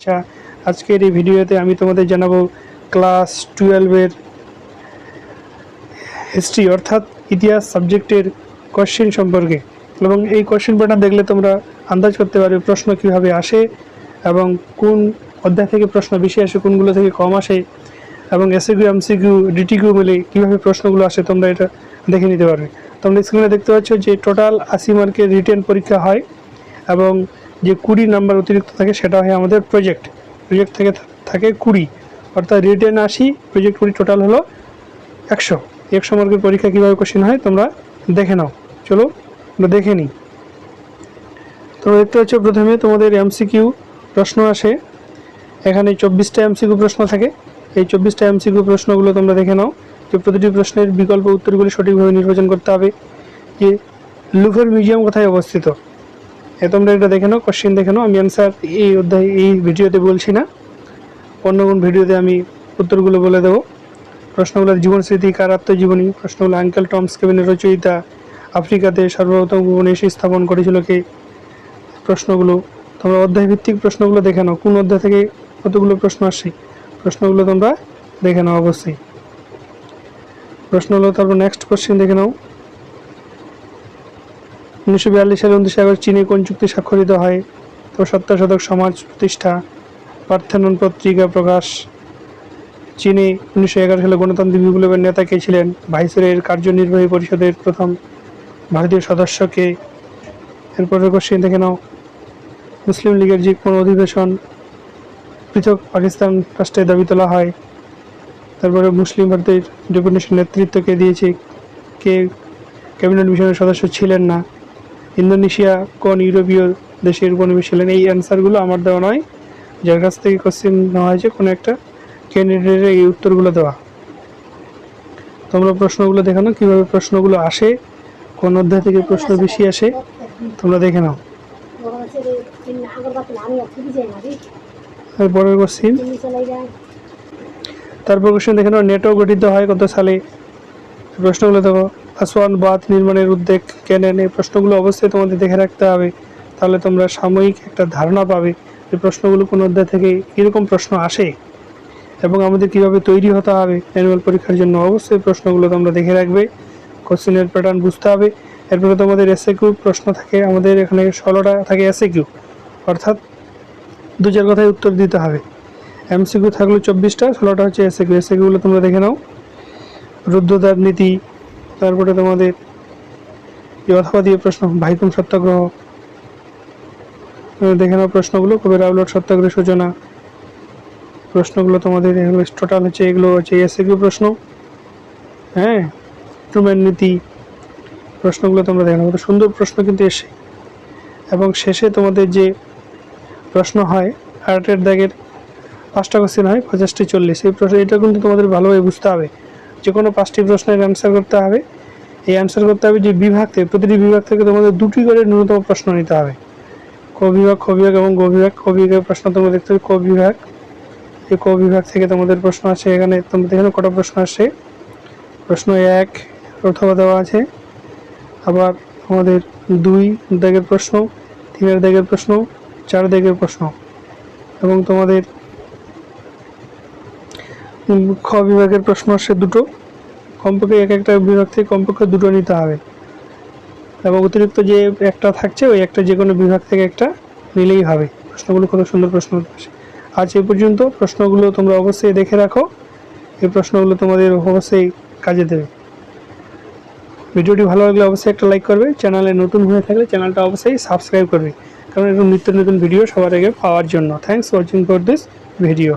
আচ্ছা আজকের এই ভিডিওতে আমি তোমাদের জানাব ক্লাস টুয়েলভের হিস্ট্রি অর্থাৎ ইতিহাস সাবজেক্টের কোশ্চেন সম্পর্কে। এবং এই কোশ্চেন প্যাটার্ন দেখলে তোমরা আন্দাজ করতে পারবে প্রশ্ন কীভাবে আসে এবং কোন অধ্যায় থেকে প্রশ্ন বেশি আসে, কোনগুলো থেকে কম আসে এবং এসএকিউ এমসিকিউ ডিটিকিউ মিলে কীভাবে প্রশ্নগুলো আসে তোমরা এটা দেখে নিতে পারবে। তোমরা স্ক্রিনে দেখতে পাচ্ছ যে টোটাল আশি মার্কের রিটেন পরীক্ষা হয় এবং যে কুড়ি নাম্বার অতিরিক্ত থাকে, সেটা হয় আমাদের প্রজেক্ট প্রজেক্ট থেকে থাকে কুড়ি। অর্থাৎ রিটেন আশি প্রজেক্ট কুড়ি টোটাল হলো একশো। একশো মার্কের পরীক্ষা কীভাবে কোশ্চেন হয়, তোমরা দেখে নাও। চলো, আমরা দেখে নিই। তোমরা দেখতে পাচ্ছ প্রথমে তোমাদের এমসিকিউ প্রশ্ন আসে। এখানে চব্বিশটা এমসিকিউ প্রশ্ন থাকে। এই চব্বিশটা এমসিকিউ প্রশ্নগুলো তোমরা দেখে নাও যে প্রতিটি প্রশ্নের বিকল্প উত্তরগুলি সঠিকভাবে নির্বাচন করতে হবে। যে লুফের মিউজিয়াম কোথায় অবস্থিত? এ তোমরা এটা দেখে নাও কোশ্চেন দেখে নাও। আমি অ্যান্সার এই অধ্যায়, এই ভিডিওতে বলছি না। অন্য কোন ভিডিওতে আমি উত্তরগুলো বলে দেবো। প্রশ্নগুলো জীবন স্মৃতি, কার আত্মজীবনী? প্রশ্নগুলো আঙ্কেল টমস কেবিনের রচয়িতা আফ্রিকাতে সর্বপ্রথম উপনিবেশ স্থাপন করেছিল কে? প্রশ্নগুলো, তোমরা অধ্যায় ভিত্তিক প্রশ্নগুলো দেখে নাও। কোন অধ্যায় থেকে কতগুলো প্রশ্ন আসছে প্রশ্নগুলো তোমরা দেখে নাও, অবশ্যই। প্রশ্ন হলো, তারপর নেক্সট কোশ্চেন দেখে নাও। উনিশশো বিয়াল্লিশ সালে উনত্রিশে আগস্ট চীনে কোন চুক্তি স্বাক্ষরিত হয়? তো সত্তর শতক সমাজ প্রতিষ্ঠা, পার্থেনন পত্রিকা প্রকাশ। চীনে উনিশশো এগারো সালে গণতান্ত্রিক বিপ্লবের নেতা কে ছিলেন? ভাইসরয়ের কার্যনির্বাহী পরিষদের প্রথম ভারতীয় সদস্যকে এরপরের কোশ্চেন দেখে নাও। মুসলিম লীগের যে কোনো অধিবেশন পৃথক পাকিস্তান রাষ্ট্রে দাবি তোলা হয়। তারপরে মুসলিম ভারতের ডেপুটেশন নেতৃত্ব কে দিয়েছে? কে? ক্যাবিনেট মিশনের সদস্য ছিলেন না। ইন্দোনেশিয়া, কোন ইউরোপীয় দেশের উপনিবেশ ছিলেন এই অ্যান্সারগুলো আমার দেওয়া নয়। যার কাছ থেকে কোশ্চেন নেওয়া হয়েছে, কোনো একটা ক্যান্ডিডেটের এই উত্তরগুলো দেওয়া। তোমরা প্রশ্নগুলো দেখে নাও, কীভাবে প্রশ্নগুলো আসে, কোন অধ্যায় থেকে প্রশ্ন বেশি আসে, তোমরা দেখে নাও। এরপরের কোশ্চিন তারপর কোশ্চেন দেখে নাও, নেটও গঠিত হয় কত সালে? প্রশ্নগুলো দেখো। আসওয়ান বাঁধ নির্মাণের উদ্যোগ কে নেন এই প্রশ্নগুলো অবশ্যই তোমাদের দেখে রাখতে হবে। তাহলে তোমরা সাময়িক একটা ধারণা পাবে যে প্রশ্নগুলো কোন অধ্যায় থেকে কীরকম প্রশ্ন আসে এবং আমাদের কীভাবে তৈরি হতে হবে অ্যানুয়াল পরীক্ষার জন্য অবশ্যই প্রশ্নগুলো তোমরা দেখে রাখবে, কোশ্চেনের প্যাটার্ন বুঝতে হবে। এরপরে তোমাদের এসএ কিউ প্রশ্ন থাকে, আমাদের এখানে ষোলোটা থাকে এসএ কিউ অর্থাৎ দু চার কথায় উত্তর দিতে হবে। এমসিকিউ থাকল চব্বিশটা, ষোলোটা হচ্ছে এসএ কিউ কিউগুলো তোমরা দেখে নাও। রুদ্রদার নীতি তারপরে তোমাদের দিয়ে প্রশ্ন ভাইকুম সত্যাগ্রহ। দেখে নাও প্রশ্নগুলো, কবে রাউলট সত্যাগ্রহের সূচনা। প্রশ্নগুলো তোমাদের এগুলো টোটাল হচ্ছে, এগুলো হচ্ছে এসএ কিউ প্রশ্ন। হ্যাঁ ট্রুম্যান নীতি প্রশ্নগুলো তোমরা দেখো কত সুন্দর প্রশ্ন কিন্তু এসে। এবং শেষে তোমাদের যে প্রশ্ন হয় আর্টের দাগের পাঁচটা কোশ্চেন হয় পঞ্চাশটি চল্লিশ। এই প্রশ্ন, এটা কিন্তু তোমাদের ভালোভাবে বুঝতে হবে। যে কোনো পাঁচটি প্রশ্নের অ্যান্সার করতে হবে। এই অ্যান্সার করতে হবে যে বিভাগ থেকে, প্রতিটি বিভাগ থেকে তোমাদের দুটি করে ন্যূনতম প্রশ্ন নিতে হবে। ক বিভাগ, খ বিভাগ এবং গ বিভাগ। ক বিভাগের প্রশ্ন তোমরা দেখতে হবে, ক বিভাগ। এই ক বিভাগ থেকে তোমাদের প্রশ্ন আছে, এখানে তোমরা দেখে কটা প্রশ্ন আসে? প্রশ্ন এক অথবা দেওয়া আছে। আবার আমাদের দুই দাগের প্রশ্ন, তিনের দাগের প্রশ্ন, চার দাগের প্রশ্ন। এবং তোমাদের খ বিভাগের প্রশ্ন আসছে দুটো। কমপক্ষে এক একটা বিভাগ থেকে কমপক্ষে দুটো নিতে হবে। এবং অতিরিক্ত যে একটা থাকছে, ওই একটা যে কোনো বিভাগ থেকে একটা নিলেই হবে। প্রশ্নগুলো কত সুন্দর প্রশ্ন আসে। আজ এই পর্যন্ত প্রশ্নগুলো তোমরা অবশ্যই দেখে রাখো। এই প্রশ্নগুলো তোমাদের অবশ্যই কাজে দেবে। ভিডিওটি ভালো লাগলে অবশ্যই একটা লাইক করবে। চ্যানেলে নতুন হয়ে থাকলে চ্যানেলটা অবশ্যই সাবস্ক্রাইব করবে। কারণ এরকম নিত্য নতুন ভিডিও সবার আগে পাওয়ার জন্য। Thanks watching for this video